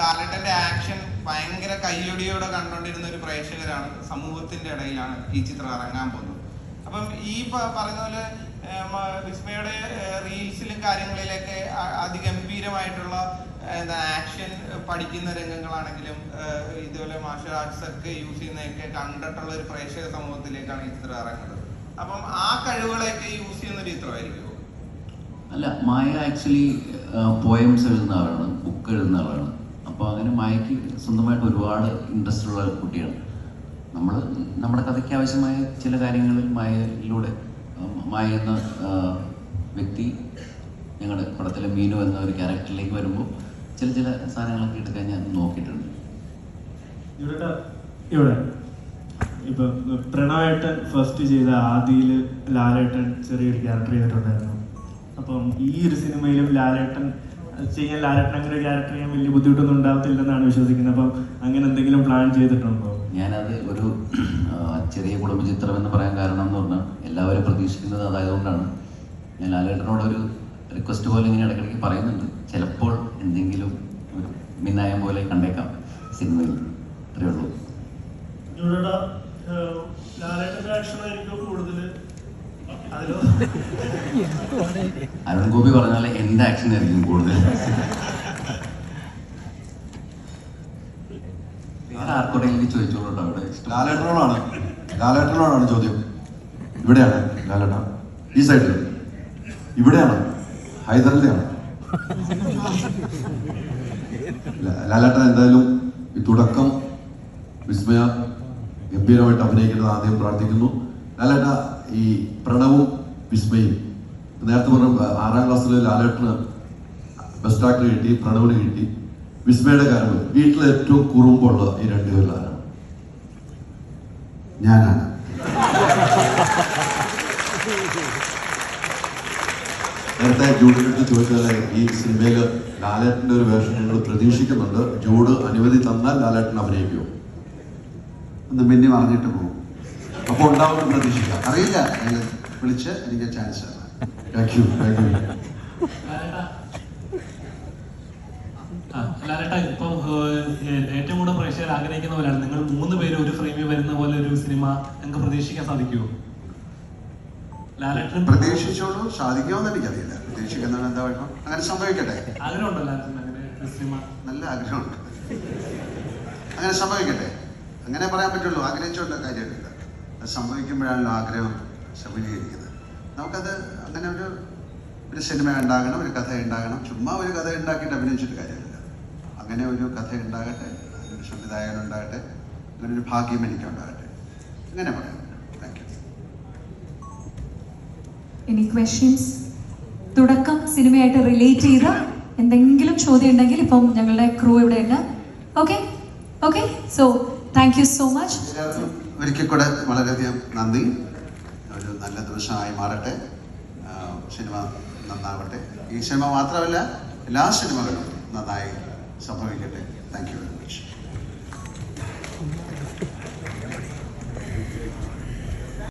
ലാലേട്ടന്റെ ആക്ഷൻ ഭയങ്കര കയ്യൊടിയോടെ കണ്ടുകൊണ്ടിരുന്ന ഒരു പ്രേക്ഷകരാണ് സമൂഹത്തിന്റെ ഇടയിലാണ് ഈ ചിത്രം ഇറങ്ങാൻ പോകുന്നത്. അപ്പം ഈ പറഞ്ഞ പോലെ വിസ്മയുടെ റീൽസിലും കാര്യങ്ങളിലൊക്കെ അതിഗംഭീരമായിട്ടുള്ള ആക്ഷൻ പഠിക്കുന്ന രംഗങ്ങളാണെങ്കിലും ഇതുപോലെ മാർഷൽ ആർട്സ് ഒക്കെ യൂസ് ചെയ്യുന്നതൊക്കെ കണ്ടിട്ടുള്ള ഒരു പ്രേക്ഷക സമൂഹത്തിലേക്കാണ് ഈ ചിത്രം ഇറങ്ങുന്നത്. അപ്പം ആ കഴിവുകളെയൊക്കെ യൂസ് ചെയ്യുന്ന ഒരു ചിത്രമായിരിക്കുമോ? അല്ല മായ ആക്ച്വലി പോയംസ് എഴുതുന്ന ആളാണ് ബുക്ക് എഴുതുന്ന ആളാണ്. അപ്പോൾ അങ്ങനെ മൈക്ക് സ്വന്തമായിട്ട് ഒരുപാട് ഇൻട്രസ്റ്റ് ഉള്ള കുട്ടിയാണ്. നമ്മൾ നമ്മുടെ കഥയ്ക്ക് ആവശ്യമായ ചില കാര്യങ്ങളിൽ മായയിലൂടെ മായ എന്ന വ്യക്തി ഞങ്ങളുടെ പടത്തിലെ മീനു എന്ന ഒരു ക്യാരക്ടറിലേക്ക് വരുമ്പോൾ ചില ചില സാധനങ്ങളൊക്കെ എടുക്കാൻ ഞാൻ നോക്കിയിട്ടുണ്ട്. ഇവിടെ. ഇപ്പൊ പ്രണവേട്ടൻ ഫസ്റ്റ് ചെയ്ത ആദിയിൽ ലാലേട്ടൻ ചെറിയൊരു ക്യാരക്ടർ ചെയ്തിട്ടുണ്ടായിരുന്നു. അപ്പം ഈ ഒരു സിനിമയിലും ലാലേട്ടൻ ചെയ്യാൻ ഒരു ക്യാരക്ടർ ചെയ്യാൻ വലിയ ബുദ്ധിമുട്ടൊന്നും ഉണ്ടാകത്തില്ലെന്നാണ് വിശ്വസിക്കുന്നത്. അപ്പം അങ്ങനെ എന്തെങ്കിലും പ്ലാൻ ചെയ്തിട്ടുണ്ടോ? ഞാനത് ഒരു ചെറിയ കുടുംബ ചിത്രം എന്ന് പറയാൻ കാരണം എന്ന് പറഞ്ഞാൽ എല്ലാവരും പ്രതീക്ഷിക്കുന്നത് അതായതുകൊണ്ടാണ്. ഞാൻ ലാലേട്ടനോട് ഒരു റിക്വസ്റ്റ് പോലെ ഇങ്ങനെ ഇടയ്ക്കിടയ്ക്ക് പറയുന്നുണ്ട്. ചിലപ്പോൾ എന്തെങ്കിലും ഒരു മിന്നായം പോലെ കണ്ടേക്കാം സിനിമയിൽ. അത്രയേ ഉള്ളൂ. ലാലേട്ടന്റെ കൂടുതൽ അരുൺ ഗോപി പറഞ്ഞാൽ എന്റെ ആക്ഷൻ ആയിരിക്കും കൂടുതൽ. വേറെ ആർക്കോടെ എനിക്ക് ചോദിച്ചോളൂ അവിടെ? ലാലേട്ടനോടാണ് ലാലേട്ടനോടാണ് ചോദ്യം. ഇവിടെയാണ് ലാലേട്ട ഈ സൈഡിൽ ഇവിടെയാണ്. ഹൈദറിലെയാണ് ലാലേട്ടൻ എന്തായാലും ഈ തുടക്കം വിസ്മയ ഗംഭീരമായിട്ട് അഭിനയിക്കുന്നത് ആദ്യം പ്രാർത്ഥിക്കുന്നു. ലാലേട്ട ഈ പ്രണവും വിസ്മയും. നേരത്തെ പറഞ്ഞ ആറാം ക്ലാസ്സിൽ ലാലേട്ടന് ബെസ്റ്റ് ആക്ടർ കിട്ടി പ്രണവിന് കിട്ടി. വിസ്മയുടെ കാര്യം വീട്ടിലെ ഏറ്റവും കുറുമ്പുള്ള ഈ രണ്ടുപേരിൽ ആരാണ്? ഞാനാണ്. നേരത്തെ അടുത്ത് ചോദിച്ചതല്ലേ ഈ സിനിമയിൽ ലാലേട്ടിന്റെ ഒരു വേഷം ഞങ്ങൾ പ്രതീക്ഷിക്കുന്നുണ്ട്. ജൂഡ് അനുമതി തന്നാൽ ലാലേട്ടൻ അഭിനയിക്കുമോ? ഒന്ന് മിന്നി പറഞ്ഞിട്ട് പോകും അപ്പോൾ ഉണ്ടാവും പ്രതീക്ഷിക്കാം അറിയില്ല. വിളിച്ച് എനിക്ക് chance thank you thank you ലാലേട്ട ഇപ്പം ഏറ്റവും കൂടുതൽ പ്രേക്ഷകർ ആഗ്രഹിക്കുന്ന പോലെയാണ്. നിങ്ങൾ മൂന്ന് പേര് ഒരു ഫ്രെയിമിൽ വരുന്ന പോലെ ഒരു സിനിമ നിങ്ങൾക്ക് പ്രതീക്ഷിക്കാൻ സാധിക്കുമോ ലാലേട്ടൻ പ്രതീക്ഷിച്ചോളൂ. സാധിക്കുമെന്ന് എനിക്കറിയില്ല. പ്രതീക്ഷിക്കുന്നവൻ എന്താ കുഴപ്പം? അങ്ങനെ സംഭവിക്കട്ടെ? ആഗ്രഹമുണ്ടോ ലാലേട്ടൻ അങ്ങനെ സിനിമ നല്ല ആഗ്രഹമുണ്ട്. അങ്ങനെ സംഭവിക്കട്ടെ? അങ്ങനെ പറയാൻ പറ്റുള്ളൂ. ആഗ്രഹിച്ചോണ്ട് കാര്യമില്ല സംഭവിക്കുമ്പോഴാണല്ലോ ആഗ്രഹം സഫലീകരിക്കുന്നത് നമുക്കത് അങ്ങനെ ഒരു ഒരു സിനിമ ഉണ്ടാകണം ഒരു കഥ ഉണ്ടാകണം. ചുമ്മാ ഒരു കഥ ഉണ്ടാക്കിയിട്ട് അഭിനയിച്ചിട്ട് കാര്യമില്ല. അങ്ങനെ ഒരു കഥ ഉണ്ടാകട്ടെ അതിനൊരു സംവിധായകൻ ഉണ്ടാകട്ടെ അങ്ങനെ ഒരു ഭാഗ്യം എനിക്കുണ്ടാകട്ടെ അങ്ങനെ പറയാം. താങ്ക് യു എനി ക്വസ്റ്റ്യൻസ് തുടക്കം സിനിമയായിട്ട് റിലേറ്റ് ചെയ്ത എന്തെങ്കിലും ചോദ്യം ഉണ്ടെങ്കിൽ ഇപ്പം ഞങ്ങളുടെ ക്രൂ ഇവിടെ ഉണ്ട്. Okay okay so thank you so much ഒരിക്കൽ കൂടെ വളരെയധികം നന്ദി. ഒരു നല്ല ദിവസമായി മാറട്ടെ. സിനിമ നന്നാവട്ടെ. ഈ സിനിമ മാത്രമല്ല എല്ലാ സിനിമകളും നന്നായി സംഭവിക്കട്ടെ. Thank you very much